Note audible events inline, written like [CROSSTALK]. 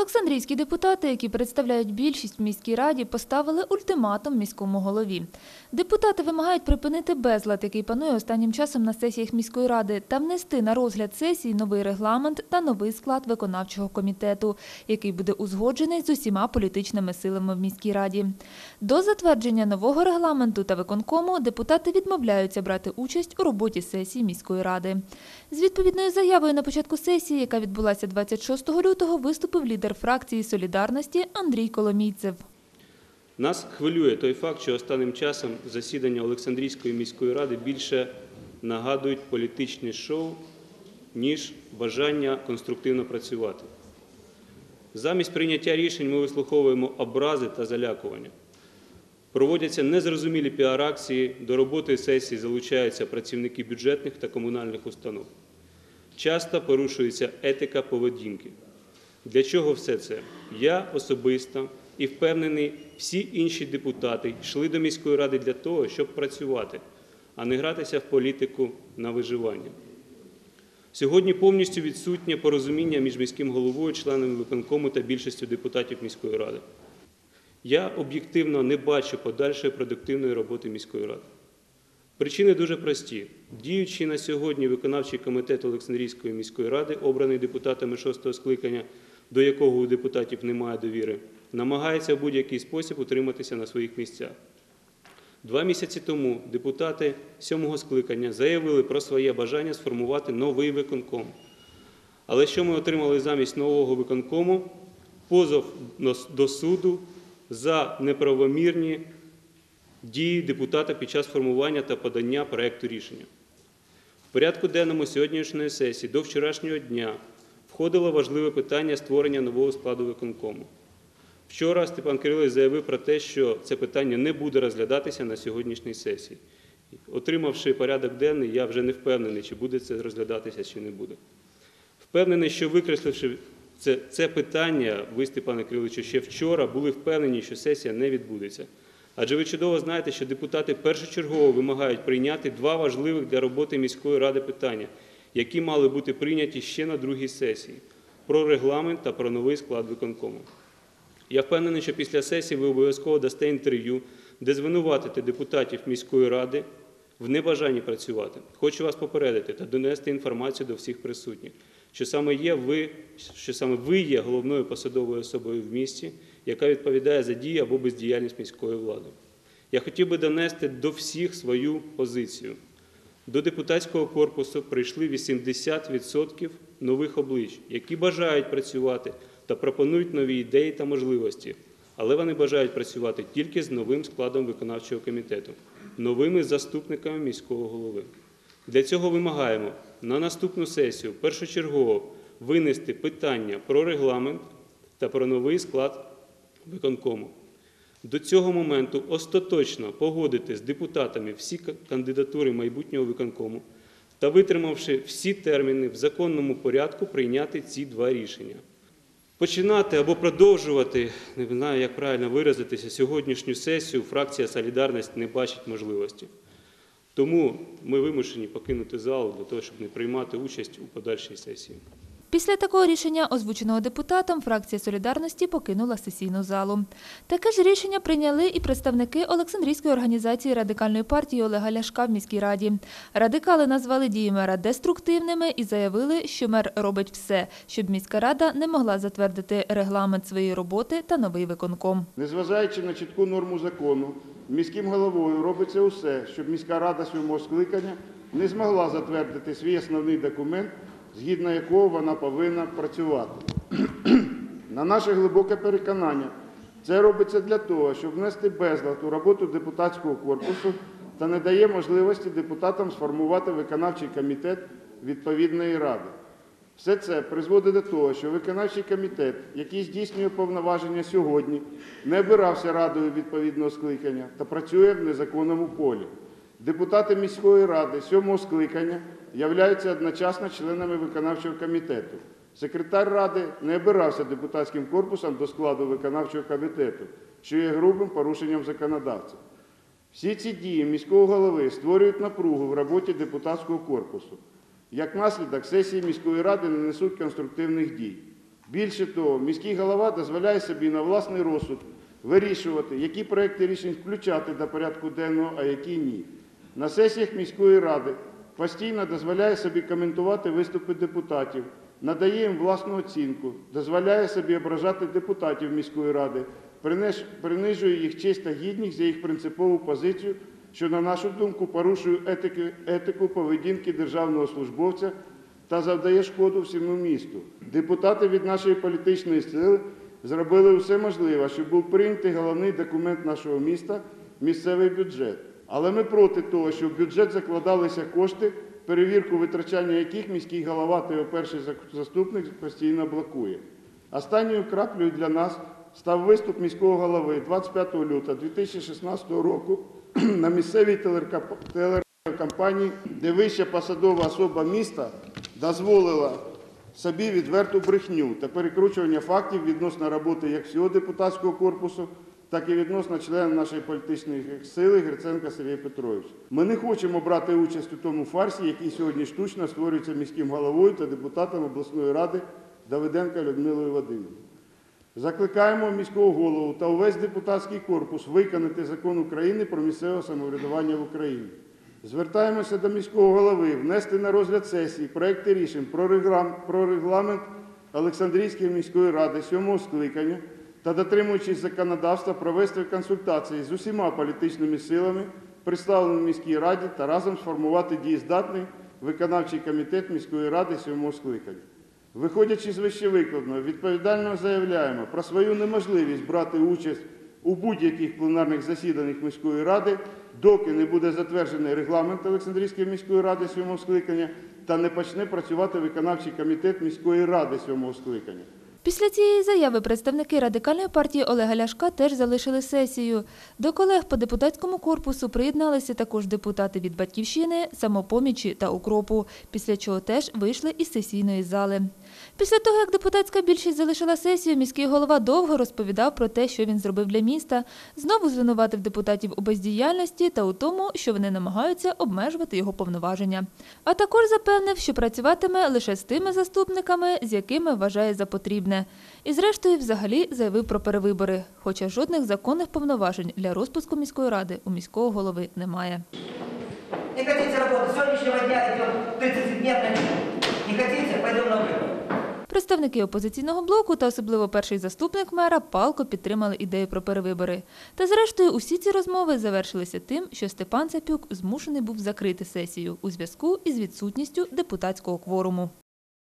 Олександрійські депутати, які представляють більшість в міській раді, поставили ультиматум міському голові. Депутати вимагають припинити безлад, який панує останнім часом на сесіях міської ради, та внести на розгляд сесії новий регламент та новий склад виконавчого комітету, який буде узгоджений з усіма політичними силами в міській раді. До затвердження нового регламенту та виконкому депутати відмовляються брати участь у роботі сесії міської ради. З відповідною заявою на початку сесії, яка відбулася 26 лютого, виступив лідер фракції Солідарності Андрій Коломійцев. Нас хвилює той факт, що останнім часом засідання Олександрійської міської ради більше нагадують політичне шоу, ніж бажання конструктивно працювати. Замість прийняття рішень ми вислуховуємо образи та залякування. Проводяться незрозумілі піар-акції, до роботи сесії залучаються працівники бюджетних та комунальних установ. Часто порушується етика поведінки. Для чого все це? Я особисто і впевнений, всі інші депутати йшли до міської ради для того, щоб працювати, а не гратися в політику на виживання. Сьогодні повністю відсутнє порозуміння між міським головою, членами виконкому та більшістю депутатів міської ради. Я об'єктивно не бачу подальшої продуктивної роботи міської ради. Причини дуже прості. Діючий на сьогодні виконавчий комітет Олександрійської міської ради, обраний депутатами шостого скликання, до якого у депутатів немає довіри, намагається в будь-який спосіб утриматися на своїх місцях. Два місяці тому депутати сьомого скликання заявили про своє бажання сформувати новий виконком. Але що ми отримали замість нового виконкому? Позов до суду за неправомірні дії депутата під час формування та подання проєкту рішення. В порядку денному сьогоднішньої сесії до вчорашнього дня входило важливе питання створення нового складу виконкому. Вчора Степан Кирилович заявив про те, що це питання не буде розглядатися на сьогоднішній сесії. Отримавши порядок денний, я вже не впевнений, чи буде це розглядатися, чи не буде. Впевнений, що викресливши це, це питання, ви, Степане Кириловичу, ще вчора були впевнені, що сесія не відбудеться. Адже ви чудово знаєте, що депутати першочергово вимагають прийняти два важливих для роботи міської ради питання, які мали бути прийняті ще на другій сесії про регламент та про новий склад виконкому. Я впевнений, що після сесії ви обов'язково дасте інтерв'ю, де звинуватите депутатів міської ради в небажанні працювати. Хочу вас попередити та донести інформацію до всіх присутніх, що саме є ви, що саме ви є головною посадовою особою в місті, яка відповідає за дії або бездіяльність міської влади. Я хотів би донести до всіх свою позицію. До депутатського корпусу прийшли 80% нових облич, які бажають працювати та пропонують нові ідеї та можливості, але вони бажають працювати тільки з новим складом виконавчого комітету, новими заступниками міського голови. Для цього вимагаємо на наступну сесію першочергово винести питання про регламент та про новий склад виконкому. До цього моменту остаточно погодити з депутатами всі кандидатури майбутнього виконкому та, витримавши всі терміни в законному порядку, прийняти ці два рішення. Починати або продовжувати, не знаю, як правильно виразитися, сьогоднішню сесію фракція Солідарність не бачить можливості. Тому ми вимушені покинути зал для того, щоб не приймати участь у подальшій сесії. Після такого рішення, озвученого депутатом, фракція Солідарності покинула сесійну залу. Таке ж рішення прийняли і представники Олександрійської організації радикальної партії Олега Ляшка в міській раді. Радикали назвали дії мера деструктивними і заявили, що мер робить все, щоб міська рада не могла затвердити регламент своєї роботи та новий виконком. Незважаючи на чітку норму закону, міським головою робиться усе, щоб міська рада сьомого скликання не змогла затвердити свій основний документ, згідно якого вона повинна працювати. [CLEARS THROAT] На наше глибоке переконання, це робиться для того, щоб внести безлад у роботу депутатського корпусу та не дає можливості депутатам сформувати виконавчий комітет відповідної ради. Все це призводить до того, що виконавчий комітет, який здійснює повноваження сьогодні, не обирався радою відповідного скликання та працює в незаконному полі. Депутати міської ради сьомого скликання являються одночасно членами виконавчого комітету. Секретар ради не обирався депутатським корпусом до складу виконавчого комітету, що є грубим порушенням законодавця. Всі ці дії міського голови створюють напругу в роботі депутатського корпусу. Як наслідок, сесії міської ради не несуть конструктивних дій. Більше того, міський голова дозволяє собі на власний розсуд вирішувати, які проекти рішень включати до порядку денного, а які ні. На сесіях міської ради постійно дозволяє собі коментувати виступи депутатів, надає їм власну оцінку, дозволяє собі ображати депутатів міської ради, принижує їх честь та гідність за їх принципову позицію, що, на нашу думку, порушує етики- етику поведінки державного службовця та завдає шкоду всьому місту. Депутати від нашої політичної сили зробили все можливе, щоб був прийнятий головний документ нашого міста місцевий бюджет. Але ми проти того, щоб в бюджет закладалися кошти, перевірку витрачання яких міський голова та його перший заступник постійно блокує. Останньою краплею для нас став виступ міського голови 25 лютого 2016 року [CLEARS THROAT] на місцевій телекомпанії, де вища посадова особа міста дозволила собі відверту брехню та перекручування фактів відносно роботи як всього депутатського корпусу, так і відносно члена нашої політичної сили Гриценка Сергія Петровича. Ми не хочемо брати участь у тому фарсі, який сьогодні штучно створюється міським головою та депутатом обласної ради Давиденка Людмилою Вадимівною. Закликаємо міського голову та увесь депутатський корпус виконати закон України про місцеве самоврядування в Україні. Звертаємося до міського голови внести на розгляд сесії проекти рішень про регламент Олександрійської міської ради сьомого скликання та, дотримуючись законодавства, провести консультації з усіма політичними силами, представленими міській раді, та разом сформувати дієздатний виконавчий комітет міської ради сьомого скликання. Виходячи з вищевикладного, відповідально заявляємо про свою неможливість брати участь у будь-яких пленарних засіданнях міської ради, доки не буде затверджений регламент Олександрійської міської ради сьомого скликання та не почне працювати виконавчий комітет міської ради сьомого скликання. Після цієї заяви представники радикальної партії Олега Ляшка теж залишили сесію. До колег по депутатському корпусу приєдналися також депутати від Батьківщини, самопомічі та укропу, після чого теж вийшли із сесійної зали. Після того, як депутатська більшість залишила сесію, міський голова довго розповідав про те, що він зробив для міста, знову звинуватив депутатів у бездіяльності та у тому, що вони намагаються обмежувати його повноваження. А також запевнив, що працюватиме лише з тими заступниками, з якими вважає за потрібне. І зрештою взагалі заявив про перевибори, хоча жодних законних повноважень для розпуску міської ради у міського голови немає. Не хотите работать? С сегодняшнего дня 30-дневный. Представники опозиційного блоку та особливо перший заступник мера палко підтримали ідею про перевибори. Та зрештою усі ці розмови завершилися тим, що Степан Цапюк змушений був закрити сесію у зв'язку із відсутністю депутатського кворуму.